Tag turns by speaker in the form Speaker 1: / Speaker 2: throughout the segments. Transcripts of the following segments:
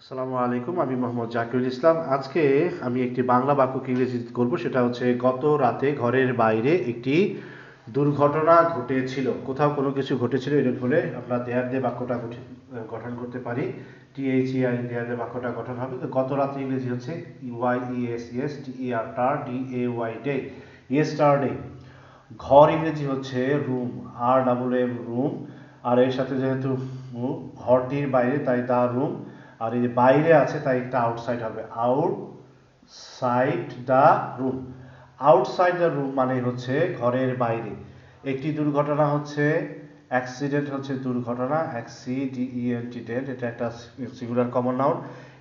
Speaker 1: আসসালামু আলাইকুম, আমি মোহাম্মদ জাকিরুল ইসলাম। আজকে আমি একটি বাংলা বাক্যকে ইংরেজি করব, সেটা হচ্ছে, গত রাতে ঘরের বাইরে একটি দুর্ঘটনা ঘটেছিল। কোথাও কোনো কিছু ঘটেছিল, এর ফলে আমরা দেয়ার দিয়ে বাক্যটা গঠন করতে পারি। টিএইচইআই দেয়ার দিয়ে বাক্যটা গঠন হবে। তো গত রাতে ইংরেজি হচ্ছে Y E S E S T E R টার D A Y day yesterday ঘর ইংরেজি হচ্ছে, রুম। আর ডাবল এম রুম। আর এর সাথে যেহেতু ঘরটির বাইরে, তাই দা রুম। আর এই যে বাইরে আছে, তাই একটা আউটসাইড হবে। Outside the room outside the room মানে হচ্ছে ঘরের বাইরে। একটি দুর্ঘটনা হচ্ছে অ্যাক্সিডেন্ট হচ্ছে দুর্ঘটনা অ্যাক্সিডিএন্টিডেন্ট এটা একটা সিঙ্গুলার কমন নাউন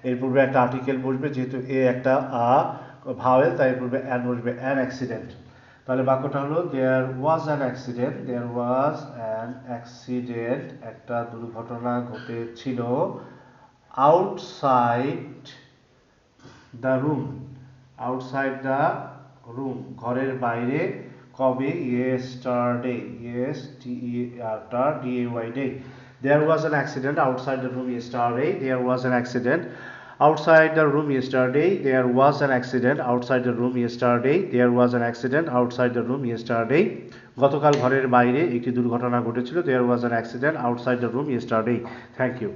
Speaker 1: এর পূর্বে একটা আর্টিকেল বসবে, যেহেতু এ একটা, আ ভাওয়েল তাই পূর্বে অ্যান বসবে অ্যান অ্যাক্সিডেন্ট তাহলে বাক্যটা হলো there was an accident there was an accident একটা দুর্ঘটনা ঘটেছিল। Outside the room outside the room ঘরের বাইরে কবে yesterday yes T R D A Y day there was an accident outside the room yesterday there was an accident outside the room yesterday there was an accident outside the room yesterday there was an accident outside the room yesterday গতকাল ঘরের বাইরে একটি দুর্ঘটনা ঘটেছিল there was an accident outside the room yesterday thank you